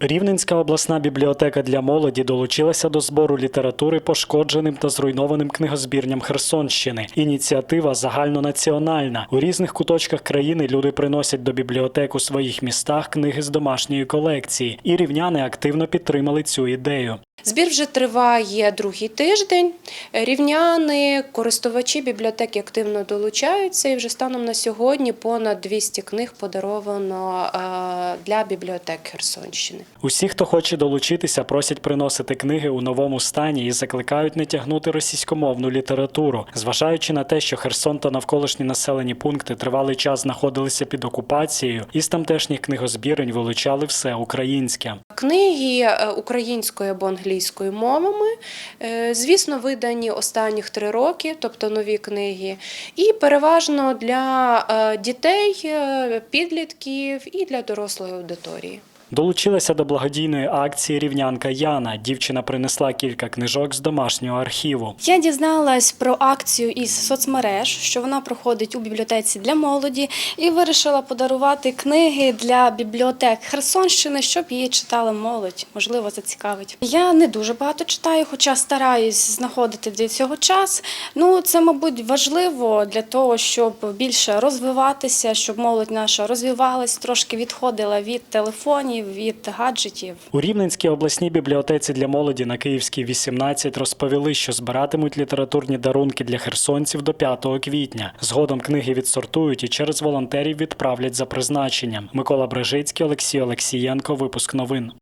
Рівненська обласна бібліотека для молоді долучилася до збору літератури пошкодженим та зруйнованим книгозбірням Херсонщини. Ініціатива загальнонаціональна. У різних куточках країни люди приносять до бібліотек у своїх містах книги з домашньої колекції, і рівняни активно підтримали цю ідею. Збір вже триває другий тиждень. Рівняни, користувачі бібліотеки активно долучаються, і вже станом на сьогодні понад 200 книг подаровано е, для бібліотек Херсонщини. Усі, хто хоче долучитися, просять приносити книги у новому стані і закликають не тягнути російськомовну літературу, зважаючи на те, що Херсон та навколишні населені пункти тривалий час знаходилися під окупацією, із тамтешніх книгозбірень вилучали все українське. Книги е, українською або англійською мовами, е, звісно, видані останніх три роки, тобто нові книги, і переважно для е, дітей, е, підлітків і для дорослої аудиторії. Долучилася до благодійної акції рівнянка Яна. Дівчина принесла кілька книжок з домашнього архіву. Я дізналась про акцію із соцмереж, що вона проходить у бібліотеці для молоді, і вирішила подарувати книги для бібліотек Херсонщини, щоб її читала молодь. Можливо, зацікавить. Я не дуже багато читаю, хоча стараюсь знаходити для цього час. Ну, це, мабуть, важливо для того, щоб більше розвиватися, щоб молодь наша розвивалась, трошки відходила від телефонів, від гаджетів. У Рівненській обласній бібліотеці для молоді на Київській 18 розповіли, що збиратимуть літературні дарунки для херсонців до 5 квітня. Згодом книги відсортують і через волонтерів відправлять за призначенням. Микола Брежицький, Олексій Олексієнко. Випуск новин.